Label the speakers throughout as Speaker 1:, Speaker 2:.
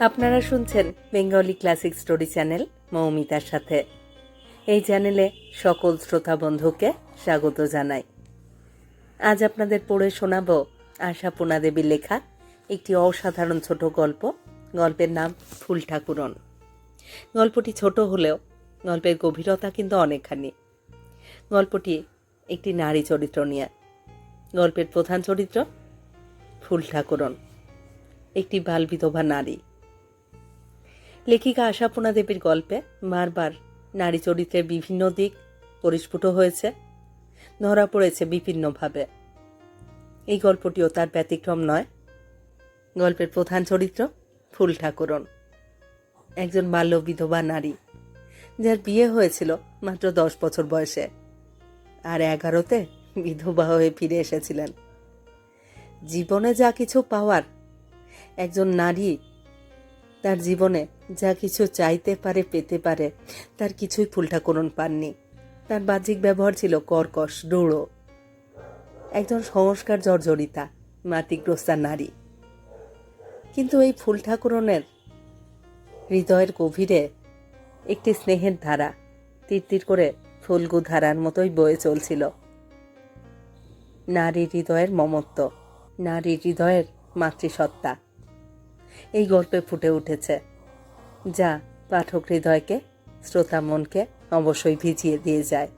Speaker 1: আপনারা শুনছেন Bengali classic story channel মৌমিতার সাথে। এই চ্যানেলে সকল শ্রোতা বন্ধুকে স্বাগত জানাই। আজ আপনাদের পড়ে শোনাব আশাপূর্ণা দেবীর লেখা একটি অসাধারণ ছোট গল্প। গল্পের নাম ফুল ঠাকুরন। গল্পটি ছোট হলেও গল্পের গভীরতা কিন্তু অনেকখানি। গল্পটি একটি নারী চরিত্র নিয়ে। গল্পের প্রধান চরিত্র ফুল ঠাকুরন। একটি বাল বিধবা নারী। লেখিকা আশাপূর্ণা দেবীর গল্পে বারবার নারী চরিত্রের বিভিন্ন দিক পরিস্ফুট হয়েছে, ধরা পড়েছে বিভিন্নভাবে। এই গল্পটিও তার ব্যতিক্রম নয়। গল্পের প্রধান চরিত্র ফুল ঠাকুরন। একজন বাল্য বিধবা নারী, যার বিয়ে হয়েছিল মাত্র দশ বছর বয়সে, আর এগারোতে বিধবা হয়ে ফিরে এসেছিলেন। জীবনে যা কিছু পাওয়ার, একজন নারী তার জীবনে যা কিছু চাইতে পারে, পেতে পারে, তার কিছুই ফুলঠাকুরন পাননি। তার বাহ্যিক ব্যবহার ছিল কর্কশ রূঢ় একজন সংস্কার জর্জরিতা, মাতিগ্রস্তা নারী। কিন্তু এই ফুল ঠাকুরনের হৃদয়ের গভীরে একটি স্নেহের ধারা তীর করে ফুলগু ধারার মতোই বয়ে চলছিল। নারী হৃদয়ের মমত্ব নারী হৃদয়ের মাতৃসত্তা এই গল্পে ফুটে উঠেছে। যা পাঠক হৃদয়কে, শ্রোতা মনকে অবশ্যই ভিজিয়ে দিয়ে যায়।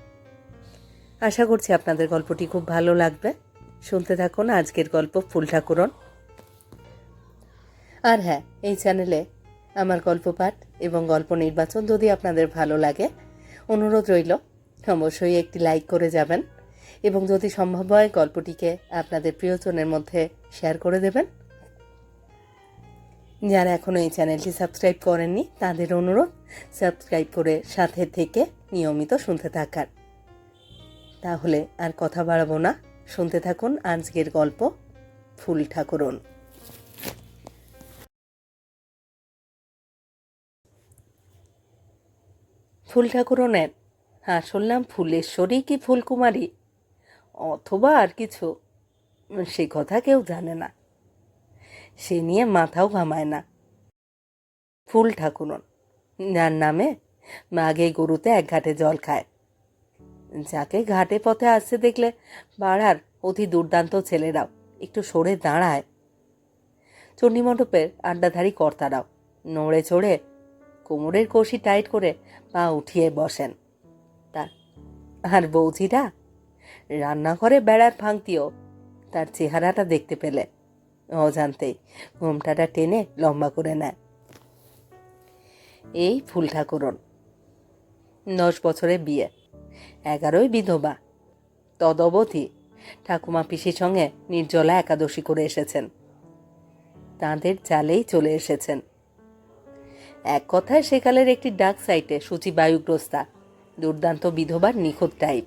Speaker 1: আশা করছি আপনাদের গল্পটি খুব ভালো লাগবে। শুনতে থাকুন আজকের গল্প ফুল ঠাকুরন। আর হ্যাঁ এই চ্যানেলে আমার গল্প পাঠ এবং গল্প নির্বাচন যদি আপনাদের ভালো লাগে, অনুরোধ রইল, অবশ্যই একটি লাইক করে যাবেন এবং যদি সম্ভব হয় গল্পটিকে আপনাদের প্রিয়জনের মধ্যে শেয়ার করে দেবেন যারা এখনও এই চ্যানেলটি সাবস্ক্রাইব করেননি, তাদের অনুরোধ, সাবস্ক্রাইব করে সাথে থেকে নিয়মিত শুনতে থাকার। তাহলে আর কথা বাড়াবো না। শুনতে থাকুন আজকের গল্প, ফুল ঠাকুরন। ফুল ঠাকুরনের আসল নাম ফুলেশ্বরী কি ফুলকুমারী? অথবা আর কিছু? সে কথা কেউ জানে না। সে নিয়ে মাথাও ঘামায় না। ফুল ঠাকুরন, যার নামে মাগে গরুতে এক ঘাটে জল খায়। যাকে ঘাটে পথে আসতে দেখলে পাড়ার অতি দুর্দান্ত ছেলেরাও একটু সরে দাঁড়ায়। চণ্ডীমণ্ডপের আড্ডাধারী কর্তারাও নড়ে চড়ে কোমরের কষি টাইট করে পা উঠিয়ে বসেন। তার, আর বৌঝিরা? রান্নাঘরে বেড়ার ফাঁকতিও তার চেহারাটা দেখতে পেলে। অজান্তেই। ঘোমটাটা টেনে লম্বা করে নেয়। এই ফুল ঠাকুরন দশ বছরের বিয়ে। এগারোই বিধবা। তদবধি ঠাকুমা পিসির সঙ্গে নির্জলা একাদশী করে এসেছেন। তাঁদের চালেই চলে এসেছেন। এক কথায় সেকালের একটি ডাক সাইটে সূচি বায়ুগ্রস্তা দুর্দান্ত বিধবার নিখুঁত টাইপ।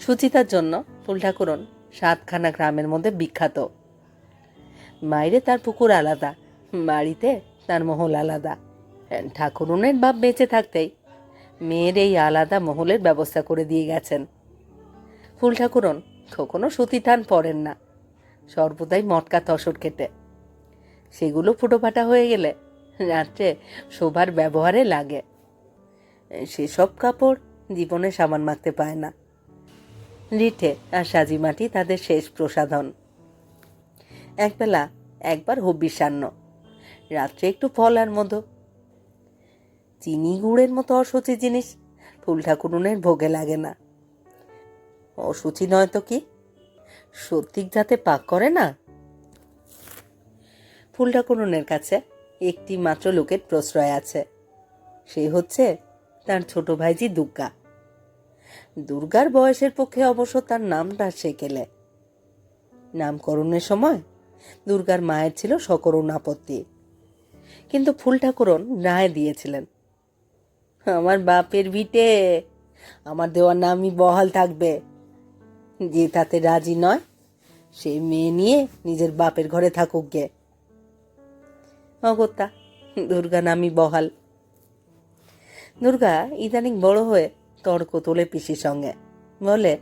Speaker 1: সুচিতার জন্য ফুল ঠাকুরন সাতখানা গ্রামের মধ্যে বিখ্যাত। বাইরে তার পুকুর আলাদা, বাড়িতে তার মহল আলাদা। ঠাকুরনের বাপ বেঁচে থাকতেই মেয়ের এই আলাদা মহলের ব্যবস্থা করে দিয়ে গেছেন। ফুল ঠাকুরন, কখনো সুতিটান পড়েন না। সর্বদাই মটকা তসর কেটে। সেগুলো ফুটোফাটা হয়ে গেলে রাত্রে শোভার ব্যবহারে লাগে। সেসব কাপড় জীবনে সাবান মাখতে পায় না। রিঠে আর সাজি মাটি তাদের শেষ প্রসাধন। একবেলা, একবার হব্বিসান্ন। রাত্রে একটু ফল আর মধু। চিনি, গুড়ের মতো অসুচি জিনিস, ফুল ঠাকুরুনের ভোগে লাগে না। অসুচি নয় তো কি? সত্যিক যাতে পাক করে না? ফুল ঠাকুরুনের কাছে একটি মাত্র লোকের প্রশ্রয় আছে। সে হচ্ছে তার ছোট ভাইজি দুর্গা। দুর্গার বয়সের পক্ষে অবশ্য তার নামটা সেকেলে। নামকরণের সময় দুর্গার মায়ের ছিল সকরুণ আপত্তি। কিন্তু ফুল ঠাকুরন রায় দিয়েছিলেন, আমার বাপের ভিটে, আমার দেওয়ার নামই বহাল থাকবে। যে তাতে রাজি নয় সেই মেয়ে নিয়ে নিজের বাপের ঘরে থাকুক গে। অগত্যা, দুর্গা নামই বহাল। দুর্গা ইদানিং বড় হয়ে তর্ক তোলে পিসির সঙ্গে। বলে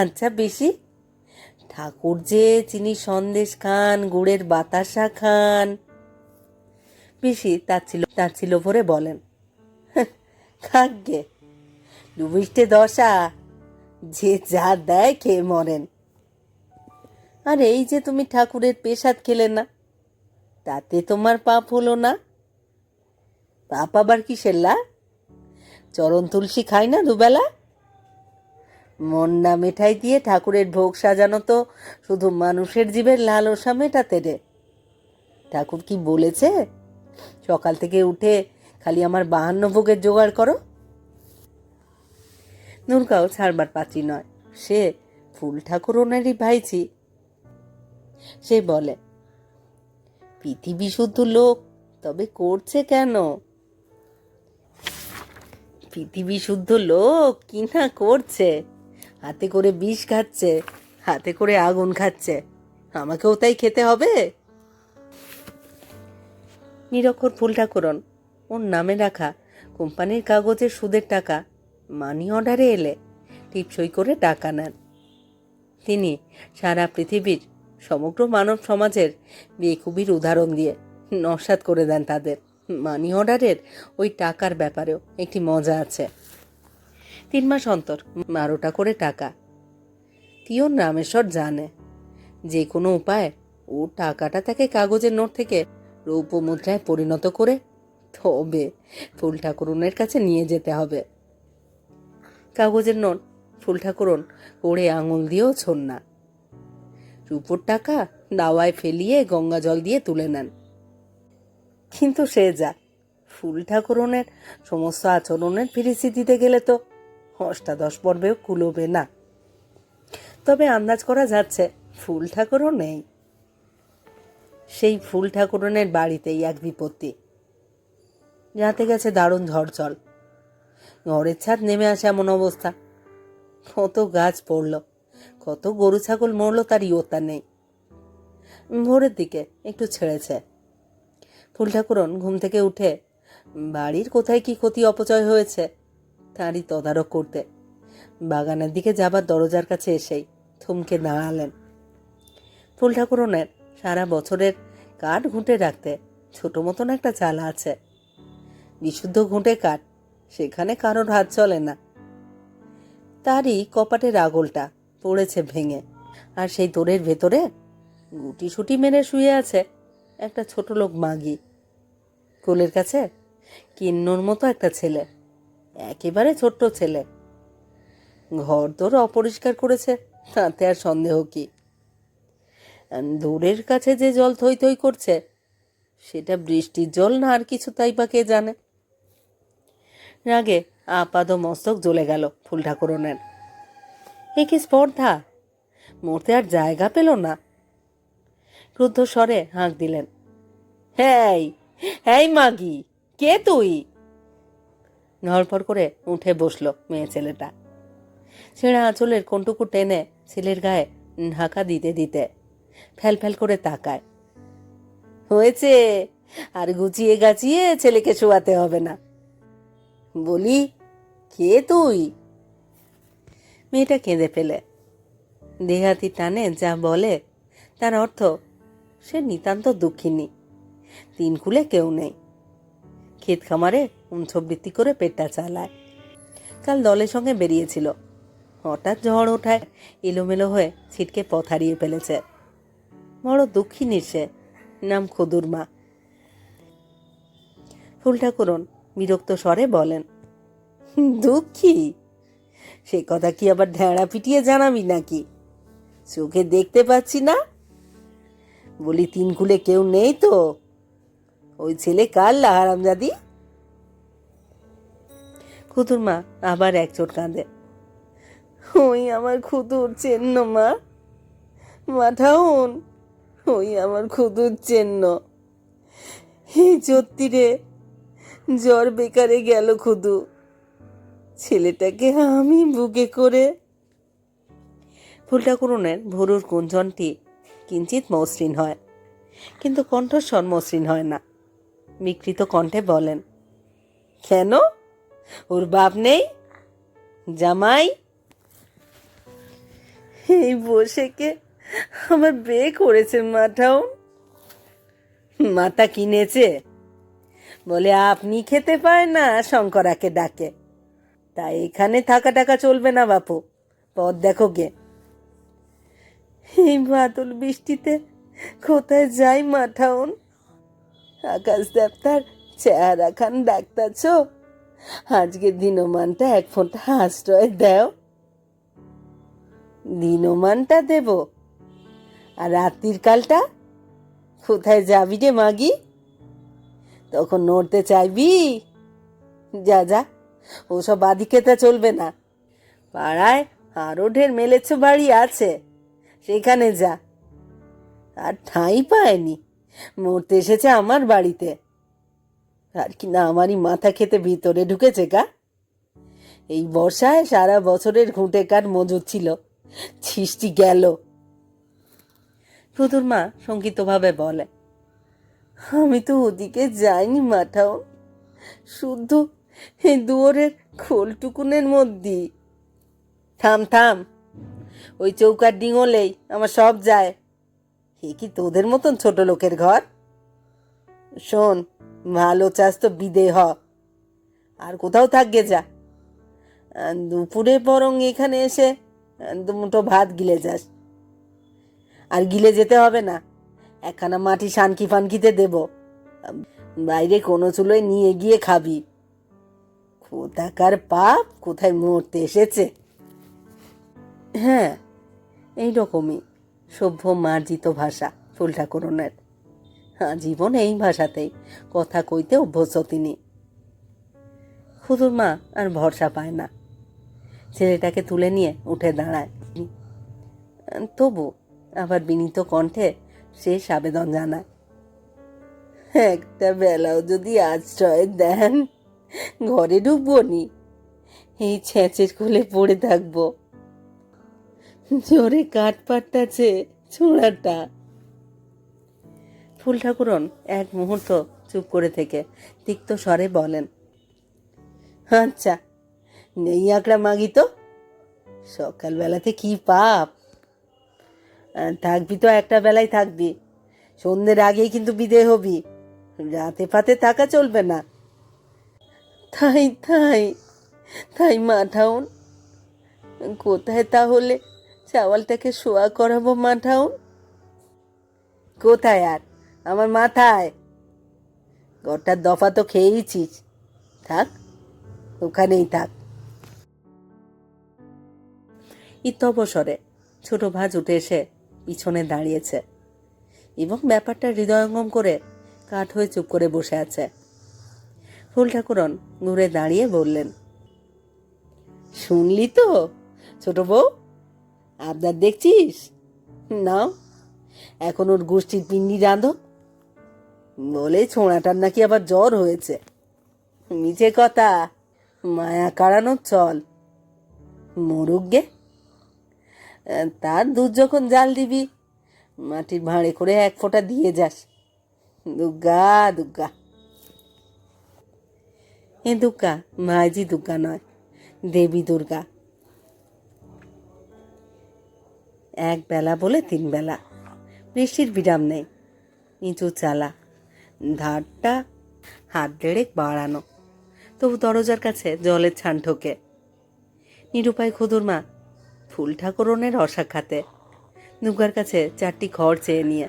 Speaker 1: আচ্ছা পিসি ঠাকুর যে চিনি সন্দেশ খান, গুড়ের বাতাসা খান। পিসি, তার ছিল তার ছিল ভরে বলেন। খাগ্গে ডুবিষ্টে দশা, যে যা দেয় খেয়ে মরেন। আর, এই যে তুমি ঠাকুরের পেশাদ খেলে না, তাতে তোমার পাপ হলো না। পাপ আবার কিসের লা? চরণ তুলসী খাই না দুবেলা? মন্না মিঠাই দিয়ে ঠাকুরের ভোগ সাজানো তো শুধু মানুষের জীবের লালসা মেটাতে রে। ঠাকুর কি বলেছে? সকাল থেকে উঠে খালি আমার বাহান্ন ভোগের জোগাড় করো। দুর্গাও ছাড়বার পাচি নয়, সে ফুল ঠাকুর ওনারই ভাইছি সে বলে, পৃথিবী শুদ্ধ লোক, তবে করছে কেন? পৃথিবী শুদ্ধ লোক, কি না করছে? হাতে করে বিষ খাচ্ছে, হাতে করে আগুন খাচ্ছে। আমাকেও তাই খেতে হবে? নিরক্ষর ফুল ঠাকুরন ওর নামে রাখা কোম্পানির কাগজের সুদের টাকা মানি অর্ডারে এলে, টিপসই করে টাকা নেন। তিনি সারা পৃথিবীর সমগ্র মানব সমাজের বেকুবির উদাহরণ দিয়ে নস্বাত করে দেন তাদের। মানি অর্ডারের ওই টাকার ব্যাপারেও একটি মজা আছে। তিন মাস অন্তর বারোটা করে টাকা। তিয়ন রামেশ্বর জানে, যে কোনো উপায়ে ও টাকাটা তাকে কাগজের নোট থেকে রৌপ্য মুদ্রায় পরিণত করে তবে ফুল ঠাকুরনের কাছে নিয়ে যেতে হবে। কাগজের নোট, ফুল ঠাকুরন করে আঙুল দিয়েও ছোন না। রূপোর টাকা দাওয়ায় ফেলিয়ে গঙ্গা জল দিয়ে তুলে নেন। কিন্তু সে যা, ফুল ঠাকুরনের সমস্ত আচরণের ফিরিসি দিতে গেলে তো অষ্টাদশ পর্বেও কুলোবে না। তবে আন্দাজ করা যাচ্ছে, ফুল ঠাকুরও নেই। সেই ফুল ঠাকুরনের বাড়িতেই এক বিপত্তি। যাতে গেছে দারুণ ঝড় ঘরের ছাদ নেমে আসে এমন অবস্থা। কত গাছ পড়ল, কত গরু ছাগল মরলো তার ইয়তা নেই। ভোরের দিকে একটু ছেড়েছে। ফুল ঠাকুরন ঘুম থেকে উঠে, বাড়ির কোথায় কি ক্ষতি অপচয় হয়েছে? তারই তদারক করতে। বাগানের দিকে যাবার দরজার কাছে এসেই থমকে দাঁড়ালেন। ফুল ঠাকুরনের সারা বছরের কাঠ ঘুঁটে রাখতে। ছোট মতন একটা চালা আছে। বিশুদ্ধ ঘুঁটে কাঠ, সেখানে কারোর হাত চলে না। তারই কপাটের আগলটা পড়েছে ভেঙে, আর সেই তোরের ভেতরে গুটি সুটি মেরে শুয়ে আছে একটা ছোট লোক মাগি। কোলের কাছে কিন্নর মতো একটা ছেলে। একেবারে ছোট্ট ছেলে। ঘর তোর অপরিষ্কার করেছে, তাতে আর সন্দেহ কি? দূরের কাছে যে জল থই থই করছে, সেটা বৃষ্টির জল না আর কিছু তাই বা কে জানে? রাগে আপাদ মস্তক জ্বলে গেল ফুল ঠাকুরনের এ কি স্পর্ধা, মরতে আর জায়গা পেল না। ক্রুদ্ধ স্বরে হাঁক দিলেন হ্যাঁ হ্যাঁ মাগি, কে তুই? নড়ফড় করে উঠে বসল মেয়ে ছেলেটা। ছেঁড়া আঁচলের কন্টুকু টেনে ছেলের গায়ে ঢাকা দিতে দিতে ফ্যাল ফ্যাল করে তাকায়। হয়েছে, আর গুছিয়ে গাছিয়ে ছেলেকে শোয়াতে হবে না। বলি, কে তুই? মেয়েটা কেঁদে ফেলে। দেহাতি টানে যা বলে, তার অর্থ সে নিতান্ত দুঃখিনী। তিন কুলে কেউ নেই। ক্ষেত খামারে উঞ্চবৃত্তি করে পেটটা চালায়। কাল দলের সঙ্গে বেরিয়েছিল। হঠাৎ ঝড় ওঠায় এলোমেলো হয়ে ছিটকে পথ হারিয়ে ফেলেছে। বড় দুঃখিনী সে নাম খুদুর মা। ফুল ঠাকুরন বিরক্ত স্বরে বলেন, দুঃখী? সে কথা কি আবার ঢেঁড়া পিটিয়ে জানাবি নাকি? চোখে দেখতে পাচ্ছি না। বলি, তিন কুলে কেউ নেই তো? ওই ছেলে কার লাহারামজাদি? খুতুর মা আবার এক চোট কাঁদে। ওই আমার খুতুর চেন্ন, মা। মাঠাউন ওই আমার খুতুর চেন্ন। এই চত্তিরে জ্বর বেকারে গেল খুদু। ছেলেটাকে আমি বুকে করে। ফুলটা করুণের ভরুর কুঞ্চনটি কিঞ্চিত মসৃণ হয়, কিন্তু কণ্ঠস্বর মসৃণ হয় না। বিকৃত কণ্ঠে বলেন, কেন? ওর বাপ নেই, জামাই। এই বসেকে আমার বে করেছে মাটাও মাথা কিনেছে। বলে, আপনি খেতে পায় না? শঙ্করাকে ডাকে। তা এখানে থাকা টাকা চলবে না বাপু। পথ দেখো গে এই বাদল বৃষ্টিতে কোথায় যাই মাঠাউন আকাশ দেবতার চেহারা খান ডাক্তারছ আজকে দিনমানটা এক ফোঁটা আশ্রয় দেও। দিনমানটা দেব। আর রাত্রির কালটা? কোথায় যাবি রে মাগি? তখন নড়তে চাইবি? যা যা, ওসব আদিকেতা চলবে না। পাড়ায় আরও ঢের মেলেছ বাড়ি আছে। সেখানে যা। আর ঠাঁই পায়নি। মরতে এসেছে আমার বাড়িতে। আর কি না, আমারই মাথা খেতে ভিতরে ঢুকেছে কা এই বর্ষায় সারা বছরের ঘুঁটে কাঠ মজুদ ছিল? ছিষ্টি গেল। প্রতুর মা শঙ্কিতভাবে বলে, আমি তো ওদিকে যাইনি মাঠাও। শুদ্ধ এই দুয়ারের খোলটুকুনের মধ্যে। থাম থাম, ওই চৌকার ডিঙলেই আমার সব যায়। এ কি তোদের মতন ছোট লোকের ঘর? শোন ভালো চাস তো বিদে হ আর কোথাও থাকবে যা। দুপুরে বরং এখানে এসে আহ, দুমুঠো ভাত গিলে যাস। আর গিলে যেতে হবে না। একখানা মাটি সানকি ফানকিতে দেব। বাইরে কোনো চুলোয় নিয়ে গিয়ে খাবি। কোথাকার পাপ কোথায় মরতে এসেছে। হ্যাঁ এই রকমই সভ্য মার্জিত ভাষা ফুল ঠাকুরনের। জীবন এই ভাষাতেই কথা কইতে অভ্যস্ত তিনি। খুদুর মা আর ভরসা পায় না। ছেলেটাকে তুলে নিয়ে উঠে দাঁড়ায়। তবু আবার বিনীত কণ্ঠে শেষ আবেদন জানায়, একটা বেলাও যদি আশ্রয় দেন, ঘরে ঢুকবো নি। এই ছেঁচের কোলে পড়ে থাকব। জোরে কাঠ পাট্টাছে ছোঁড়াটা ফুল ঠাকুরন এক মুহূর্ত চুপ করে থেকে তিক্ত স্বরে বলেন আচ্ছা নেই আঁকড়া মাগি তো? সকালবেলাতে কি পাপ? থাকবি তো একটা বেলায় থাকবি। সন্ধ্যের আগেই কিন্তু বিদে হবি। রাতে ফাতে থাকা চলবে না। তাই তাই তাই মাঠাউন, কোথায় তাহলে চাওয়ালটাকে শোয়া করাবো মাঠাউন? কোথায় আর? আমার মাথায়। ঘরটার দফা তো খেয়েইছিস। থাক, ওখানেই থাক। ইত্যবসরে ছোট ভাজ উঠে এসে পিছনে দাঁড়িয়েছে এবং ব্যাপারটা হৃদয়ঙ্গম করে কাঠ হয়ে চুপ করে বসে আছে। ফুল ঠাকুরন ঘুরে দাঁড়িয়ে বললেন, শুনলি তো, ছোট বউ? আবদার দেখছিস? নাও, এখন ওর গোষ্ঠীর পিন্ডি রাঁধো। বলে ছোঁড়াটার নাকি আবার জ্বর হয়েছে। মিছে কথা, মায়া কাড়ানোর চল। মরুক গে। তার দুধ যখন জাল দিবি, মাটির ভাঁড়ে করে এক ফোঁটা দিয়ে যাস। দুগ্গা দুগ্গা। এ দুর্গা মাঝি দুর্গা নয়, দেবী দুর্গা। এক বেলা বলে তিন বেলা, বৃষ্টির বিরাম নেই নিচু চালা। ধারটা হাত দেড়েক বাড়ানো। তবু দরজার কাছে জলের ছান ঠোকে নিরুপায় খুদুর মা ফুল ঠাকুরনের অসাক্ষাতে দুর্গার কাছে চারটি খড় চেয়ে নিয়ে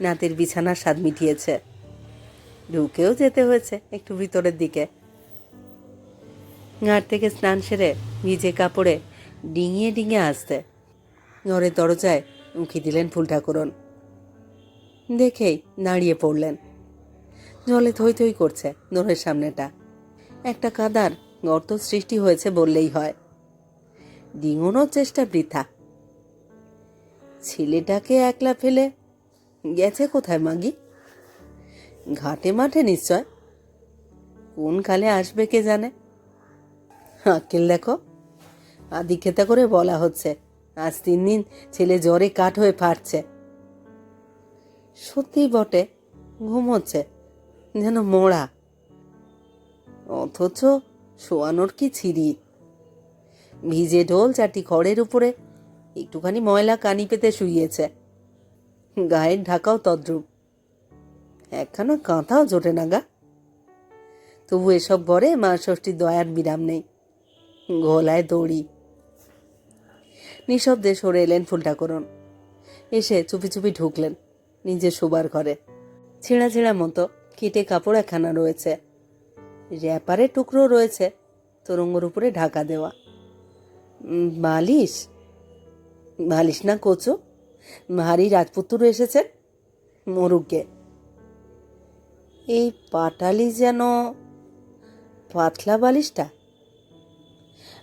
Speaker 1: নাতির বিছানার স্বাদ মিটিয়েছে। ঢুকেও যেতে হয়েছে একটু ভিতরের দিকে। ঘাট থেকে স্নান সেরে ভিজে কাপড়ে ডিঙিয়ে ডিঙিয়ে আসতে। ঘরের দরজায় উঁকি দিলেন ফুল ঠাকুরন। দেখেই দাঁড়িয়ে পড়লেন। জলে থই থই করছে দোরের সামনেটা। একটা কাদার গর্ত সৃষ্টি হয়েছে বললেই হয়। ডিঙোনোর চেষ্টা বৃথা। ছেলেটাকে একলা ফেলে গেছে কোথায় মাগি? ঘাটে মাঠে নিশ্চয়? কোন কালে আসবে কে জানে? আক্কেল দেখো আদি খেতা করে বলা হচ্ছে, আজ তিন দিন ছেলে জ্বরে কাঠ হয়ে ফাটছে। সত্যিই বটে ঘুমোচ্ছে যেন মোড়া। অথচ শোয়ানোর কি ছিরি? ভিজে ঢোল চারটি খড়ের উপরে একটুখানি ময়লা কানি পেতে শুইয়েছে। গায়ের ঢাকাও তদ্রূপ। একখানা কাঁথাও জোটে না গা। তবু এসব বরে মা ষষ্ঠীর দয়ার বিরাম নেই। গলায় দড়ি। নিঃশব্দে সরে এলেন ফুলটা করুন এসে চুপি চুপি ঢুকলেন নিজের শোবার ঘরে। ছেঁড়া ছেঁড়া মতো কেটে কাপড় একখানা রয়েছে। র্যাপারের টুকরো রয়েছে তরঙ্গর উপরে ঢাকা দেওয়া। উম, মালিশ মালিশ না কোচো? ভারী রাজপুত্র এসেছে মরুকে এই পাটালি যেন পাতলা বালিশটা।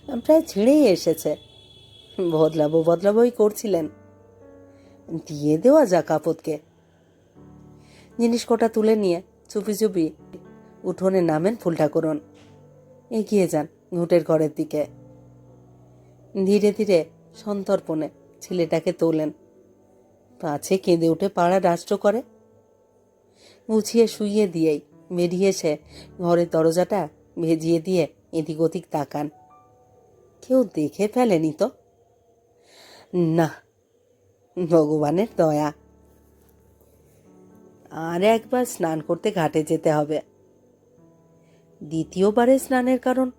Speaker 1: প্রায় ছিঁড়েই এসেছে। বদলাবো বদলাবোই করছিলেন। দিয়ে দেওয়া যাক আপদকে। জিনিস কটা তুলে নিয়ে চুপি চুপি উঠোনে নামেন ফুলটা করুন। এগিয়ে যান ঘুটের ঘরের দিকে। ধীরে ধীরে সন্তর্পণে ছেলেটাকে তোলেন। পাছে কেঁদে উঠে পাড়া রাষ্ট্র করে। গুছিয়ে শুইয়ে দিয়েই বেরিয়ে এসে ঘরের দরজাটা ভেজিয়ে দিয়ে এদিক ওদিক তাকান। কেউ দেখে ফেলেনি তো? না, ভগবানের দয়া। আর একবার স্নান করতে ঘাটে যেতে হবে। দ্বিতীয়বারে স্নানের কারণ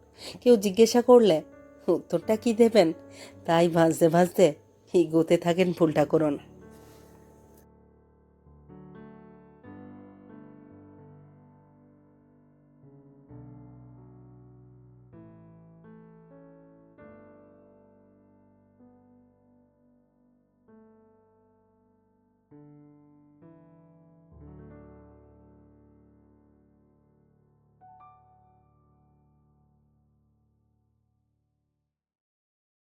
Speaker 1: কেউ জিজ্ঞাসা করলে, উত্তরটা কি দেবেন? তাই ভাজতে ভাজতে এগোতে থাকেন ভুলটা করুন